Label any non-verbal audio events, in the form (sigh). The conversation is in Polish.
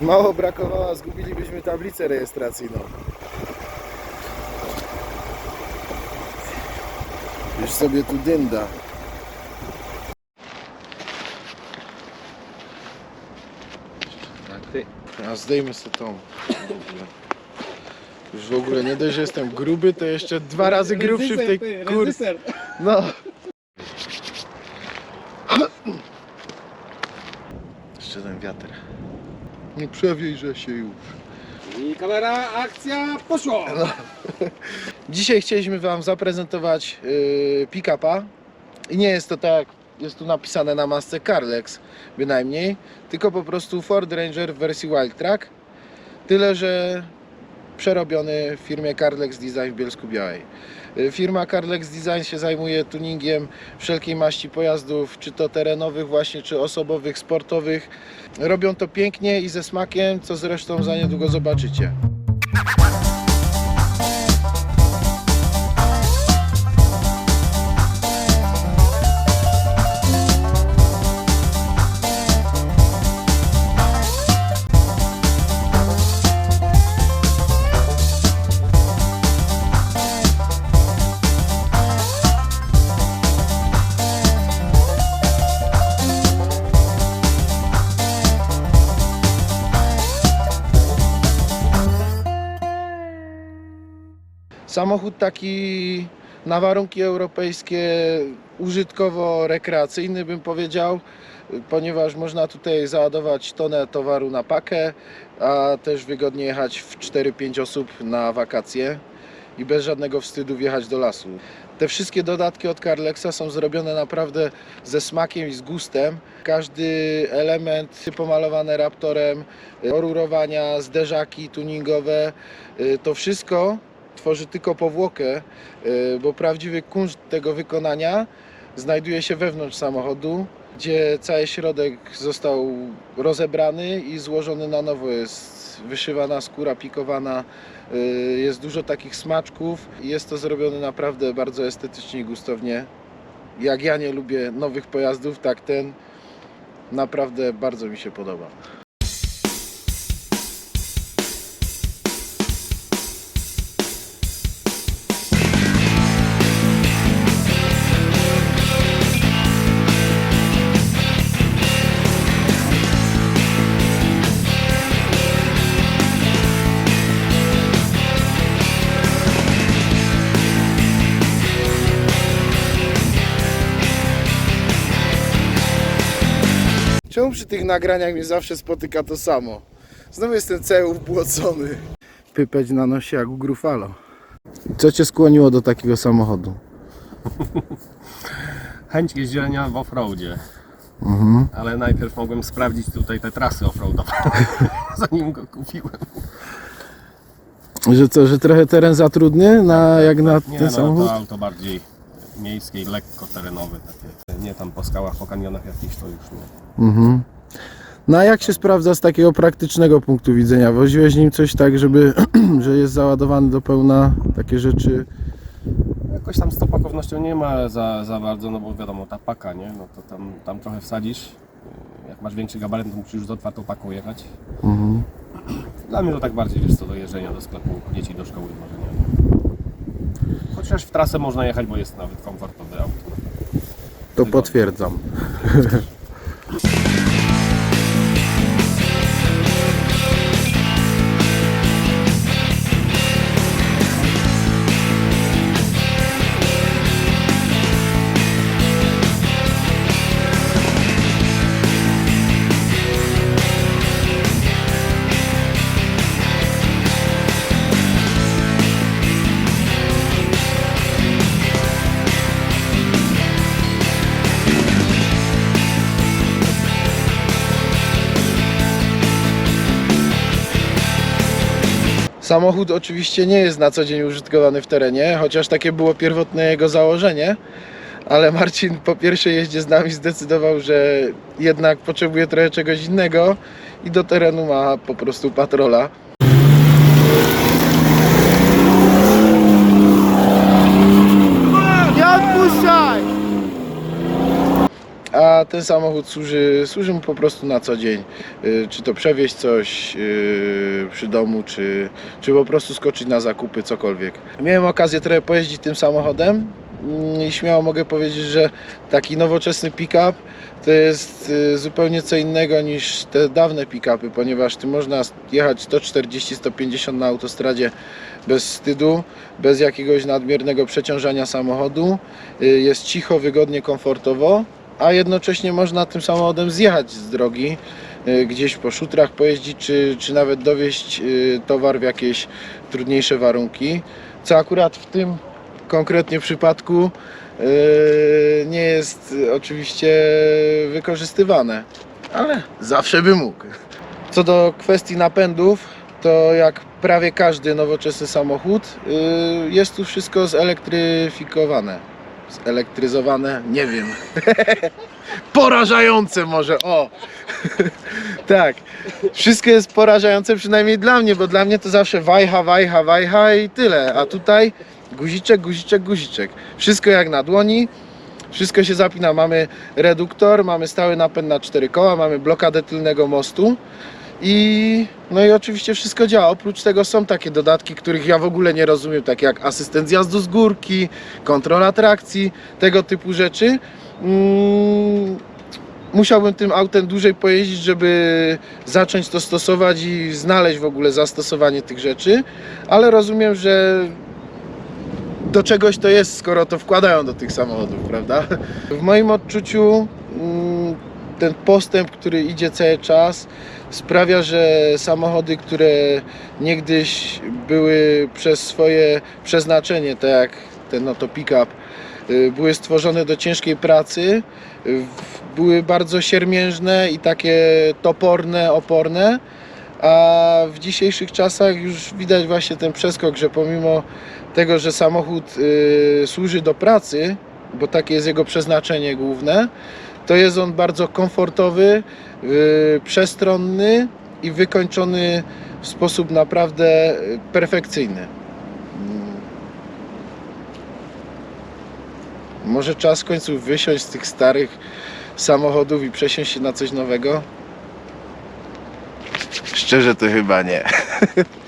Mało brakowało, a zgubilibyśmy tablicę rejestracyjną. Już sobie tu dynda. Ty. A zdejmę sobie tą. Już w ogóle nie dość, że jestem gruby, to jeszcze dwa razy grubszy w tej kurce. No. Jeszcze ten wiatr. Nie przewiejże się już. I kamera, akcja, poszło! (laughs) Dzisiaj chcieliśmy Wam zaprezentować yy, pick-upa i nie jest to tak, jak jest tu napisane na masce Carlex bynajmniej, tylko po prostu Ford Ranger w wersji Wild Track. Tyle, że przerobiony w firmie Carlex Design w Bielsku Białej. Yy, Firma Carlex Design się zajmuje tuningiem wszelkiej maści pojazdów, czy to terenowych właśnie, czy osobowych, sportowych. Robią to pięknie i ze smakiem, co zresztą za niedługo zobaczycie. Samochód taki na warunki europejskie, użytkowo-rekreacyjny bym powiedział, ponieważ można tutaj załadować tonę towaru na pakę, a też wygodnie jechać w 4-5 osób na wakacje i bez żadnego wstydu wjechać do lasu. Te wszystkie dodatki od Carlexa są zrobione naprawdę ze smakiem i z gustem. Każdy element pomalowany raptorem, orurowania, zderzaki tuningowe, y, to wszystko tworzy tylko powłokę, y, bo prawdziwy kunszt tego wykonania znajduje się wewnątrz samochodu, gdzie cały środek został rozebrany i złożony na nowo. Jest wyszywana skóra, pikowana, y, jest dużo takich smaczków i jest to zrobione naprawdę bardzo estetycznie i gustownie. Jak ja nie lubię nowych pojazdów, tak ten naprawdę bardzo mi się podoba. Przy tych nagraniach mnie zawsze spotyka to samo? Znowu jestem cały ubłocony. Pypeć na nosie jak u Grufalo. Co Cię skłoniło do takiego samochodu? (laughs) Chęć jeźdzenia w offroadzie. Mhm. Ale najpierw mogłem sprawdzić tutaj te trasy offroadowe, (laughs) zanim go kupiłem. Że co, że trochę teren za trudny na, jak na Nie ten no, samochód? to auto bardziej miejskie i lekko terenowe takie. Nie tam po skałach, po kanionach jakichś to już nie. Mhm. No a jak się sprawdza z takiego praktycznego punktu widzenia? Woziłeś nim coś tak, żeby, (clears throat) że jest załadowany do pełna, takie rzeczy? Jakoś tam z tą pakownością nie ma za, za bardzo, no bo wiadomo, ta paka, nie? No to tam, tam trochę wsadzisz. Jak masz większy gabaryt, to musisz już z otwartą paką jechać. Mhm. Dla mnie to tak bardziej, wiesz co, do jeżdżenia do sklepu, dzieci do szkoły może nie. Chociaż w trasę można jechać, bo jest nawet. To potwierdzam. (laughs) Samochód oczywiście nie jest na co dzień użytkowany w terenie, chociaż takie było pierwotne jego założenie. Ale Marcin po pierwszej jeździe z nami zdecydował, że jednak potrzebuje trochę czegoś innego i do terenu ma po prostu patrola. Nie odpuszczaj! Ten samochód służy, służy mu po prostu na co dzień. Y, Czy to przewieźć coś y, przy domu, czy, czy po prostu skoczyć na zakupy, cokolwiek. Miałem okazję trochę pojeździć tym samochodem mm, i śmiało mogę powiedzieć, że taki nowoczesny pick-up to jest y, zupełnie co innego niż te dawne pick-upy, ponieważ tu można jechać 140-150 na autostradzie bez wstydu, bez jakiegoś nadmiernego przeciążania samochodu. Jest cicho, wygodnie, komfortowo, a jednocześnie można tym samochodem zjechać z drogi, y, gdzieś po szutrach pojeździć, czy, czy nawet dowieść y, towar w jakieś trudniejsze warunki, co akurat w tym konkretnie przypadku y, nie jest oczywiście wykorzystywane, ale zawsze by mógł. Co do kwestii napędów, to jak prawie każdy nowoczesny samochód, jest tu wszystko zelektryfikowane. Zelektryzowane, nie wiem. (laughs) Porażające może, o! (laughs) tak, wszystko jest porażające przynajmniej dla mnie, bo dla mnie to zawsze wajcha, wajcha, wajcha i tyle. A tutaj guziczek, guziczek, guziczek. Wszystko jak na dłoni. Wszystko się zapina. Mamy reduktor, mamy stały napęd na cztery koła, mamy blokadę tylnego mostu. I no i oczywiście wszystko działa. Oprócz tego są takie dodatki, których ja w ogóle nie rozumiem, takie jak asystent zjazdu z górki, kontrola trakcji, tego typu rzeczy. Mm, musiałbym tym autem dłużej pojeździć, żeby zacząć to stosować i znaleźć w ogóle zastosowanie tych rzeczy, ale rozumiem, że do czegoś to jest, skoro to wkładają do tych samochodów, prawda? W moim odczuciu mm, ten postęp, który idzie cały czas, sprawia, że samochody, które niegdyś były przez swoje przeznaczenie, tak jak ten oto pick-up, y, były stworzone do ciężkiej pracy, były bardzo siermiężne i takie toporne, oporne, a w dzisiejszych czasach już widać właśnie ten przeskok, że pomimo tego, że samochód y, służy do pracy, bo takie jest jego przeznaczenie główne, to jest on bardzo komfortowy, y, przestronny i wykończony w sposób naprawdę y, perfekcyjny. Mm. Może czas w końcu wysiąść z tych starych samochodów i przesiąść się na coś nowego? Szczerze to chyba nie. (laughs)